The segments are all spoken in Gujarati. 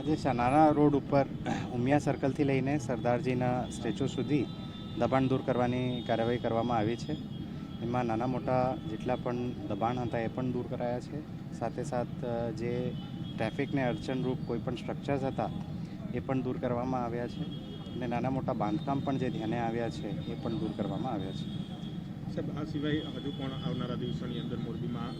આજે શનાના રોડ ઉપર ઉમિયા સર્કલથી લઈને સરદારજીના સ્ટેચ્યુ સુધી દબાણ દૂર કરવાની કાર્યવાહી કરવામાં આવી છે. એમાં નાના મોટા જેટલા પણ દબાણ હતા એ પણ દૂર કરાયા છે. સાથે સાથ જે ટ્રાફિકને અડચણરૂપ કોઈ પણ સ્ટ્રક્ચર્સ હતા એ પણ દૂર કરવામાં આવ્યા છે. અને નાના મોટા બાંધકામ પણ જે ધ્યાને આવ્યા છે એ પણ દૂર કરવામાં આવ્યા છે. સાહેબ, આ સિવાય હજુ પણ આવનારા દિવસોની અંદર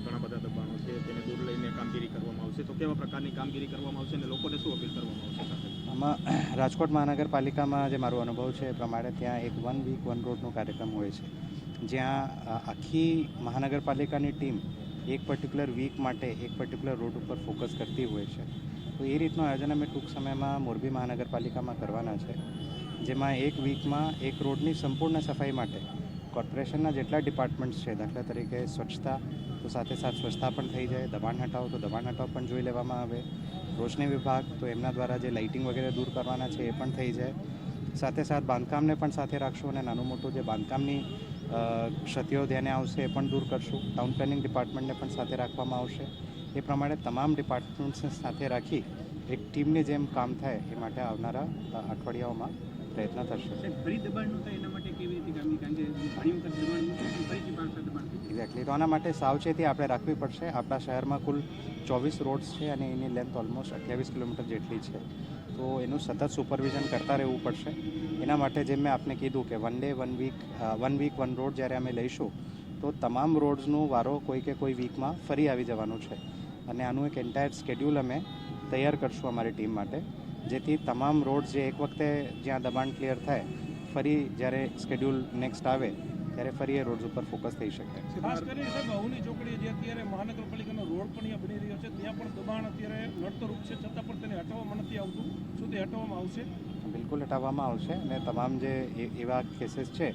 ઘણા બધા દબાણો છે, તેને દૂર લઈને કામગીરી કરવામાં આવશે. તો કેવા પ્રકારની કામગીરી કરવામાં આવશે અને લોકોને શું અપીલ કરવામાં આવશે આમાં રાજકોટ મહાનગરપાલિકામાં જે મારો અનુભવ છે એ પ્રમાણે ત્યાં એક વન વીક વન રોડનો કાર્યક્રમ હોય છે. જ્યાં આખી મહાનગરપાલિકાની ટીમ એક પર્ટિક્યુલર વીક માટે એક પર્ટિક્યુલર રોડ ઉપર ફોકસ કરતી હોય છે. તો એ રીતનું આયોજન અમે ટૂંક સમયમાં મોરબી મહાનગરપાલિકામાં કરવાના છે. જેમાં એક વીકમાં એક રોડની સંપૂર્ણ સફાઈ માટે કોર્પોરેશનના જેટલા ડિપાર્ટમેન્ટ્સ છે, દાખલા તરીકે સ્વચ્છતા, તો સાથે સાથ સ્વચ્છતા પણ થઈ જાય, દબાણ હટાવો તો દબાણ હટાવ પણ જોઈ લેવામાં આવે. રોશની વિભાગ, તો એમના દ્વારા જે લાઇટિંગ વગેરે દૂર કરવાના છે, એ પણ થઈ જાય. સાથે સાથ બાંધકામને પણ સાથે રાખશું અને નાનું મોટું જે બાંધકામની ક્ષતિઓ ધ્યાને આવશે એ પણ દૂર કરશું. ટાઉન પ્લાનિંગ ડિપાર્ટમેન્ટને પણ સાથે રાખવામાં આવશે. એ પ્રમાણે તમામ ડિપાર્ટમેન્ટ્સને સાથે રાખી એક ટીમની જેમ કામ થાય, એ માટે આવનારા અઠવાડિયાઓમાં પ્રયત્ન થશે. થઈ તો આના માટે સાવચેતી આપણે રાખવી પડશે. આપણા શહેરમાં કુલ ચોવીસ રોડ્સ છે અને એની લેન્થ ઓલમોસ્ટ અઠ્યાવીસ કિલોમીટર જેટલી છે. તો એનું સતત સુપરવિઝન કરતા રહેવું પડશે. એના માટે જેમ મેં આપને કીધું કે one day one week one week one road જ્યારે અમે લઈશું, તો તમામ રોડ્સનું વારો કોઈ કે કોઈ વીકમાં ફરી આવી જવાનું છે. અને આનું એક એન્ટાયર સ્કેડ્યુલ અમે તૈયાર કરશું અમારી ટીમ માટે. જેથી તમામ રોડ્સ જે એક વખતે જ્યાં દબાણ ક્લિયર થાય, ફરી જ્યારે સ્કેડ્યુલ નેક્સ્ટ આવે ત્યારે ફરી એ રોડ્સ ઉપર ફોકસ થઈ શકે. ખાસ કરીને સાહેબ અવની ચોકડી જે અત્યારે મહાનગરપાલિકાનો રોડ પણ અહીંયા બની રહ્યો છે ત્યાં પણ દબાણ અત્યારે નડતરૂપ છે છતાં પણ તેને હટાવવામાં નથી આવતું. શું તે હટાવવામાં આવશે? બિલકુલ હટાવવામાં આવશે અને તમામ જે એ- એવા કેસીસ છે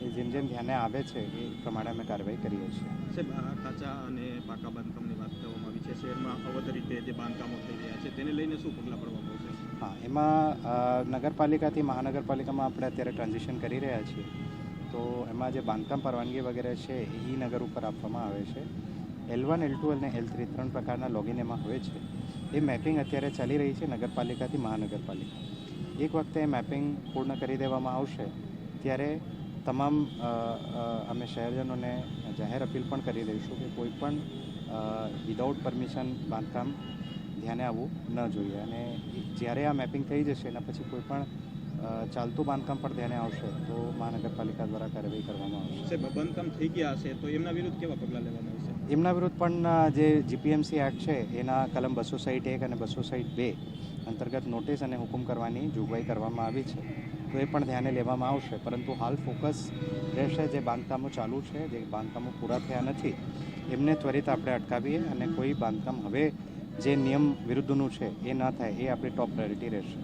એ જેમ જેમ ધ્યાને આવે છે એ પ્રમાણે અમે કાર્યવાહી કરીએ છીએ. સાહેબ આ કાચા અને પાકા બાંધકામની વાત કરવામાં આવી છે. શહેરમાં અવધ રીતે જે બાંધકામો થઈ રહ્યા છે તેને લઈને શું પગલાં પડવામાં આવશે? હા એમાં નગરપાલિકાથી મહાનગરપાલિકામાં આપણે અત્યારે ટ્રાન્ઝિશન કરી રહ્યા છીએ. તો એમાં જે બાંધકામ પરવાનગી વગેરે છે એ નગર ઉપર આપવામાં આવે છે. એલ વન એલ ટુ અને એલ થ્રી ત્રણ પ્રકારના લોગિન એમાં હોય છે. એ મેપિંગ અત્યારે ચાલી રહી છે નગરપાલિકાથી મહાનગરપાલિકા. એક વખતે એ મેપિંગ પૂર્ણ કરી દેવામાં આવશે, ત્યારે તમામ અમે શહેરજનોને જાહેર અપીલ પણ કરી દઈશું કે કોઈ પણ વિદાઉટ પરમિશન બાંધકામ ધ્યાને આવવું ન જોઈએ. અને જ્યારે આ મેપિંગ થઈ જશે, એના પછી કોઈ પણ ચાલતું બાંધકામ પણ ધ્યાને આવશે તો મહાનગરપાલિકા દ્વારા કાર્યવાહી કરવામાં આવશે. બાંધકામ થઈ ગયા હશે તો એમના વિરુદ્ધ કેવા પગલાં લેવાના આવશે? એમના વિરુદ્ધ પણ જે જીપીએમસી એક્ટ છે એના કલમ બસો સાહીઠ એક અને બસો સાહીઠ બે અંતર્ગત નોટિસ અને હુકુમ કરવાની જોગવાઈ કરવામાં આવી છે તો એ પણ ધ્યાને લેવામાં આવશે. પરંતુ હાલ ફોકસ રહેશે જે બાંધકામો ચાલુ છે જે બાંધકામો પૂરા થયા નથી એમને ત્વરિત આપણે અટકાવીએ અને કોઈ બાંધકામ હવે જે નિયમ વિરુદ્ધનું છે એ ન થાય એ આપણી ટોપ પ્રાયોરિટી રહેશે.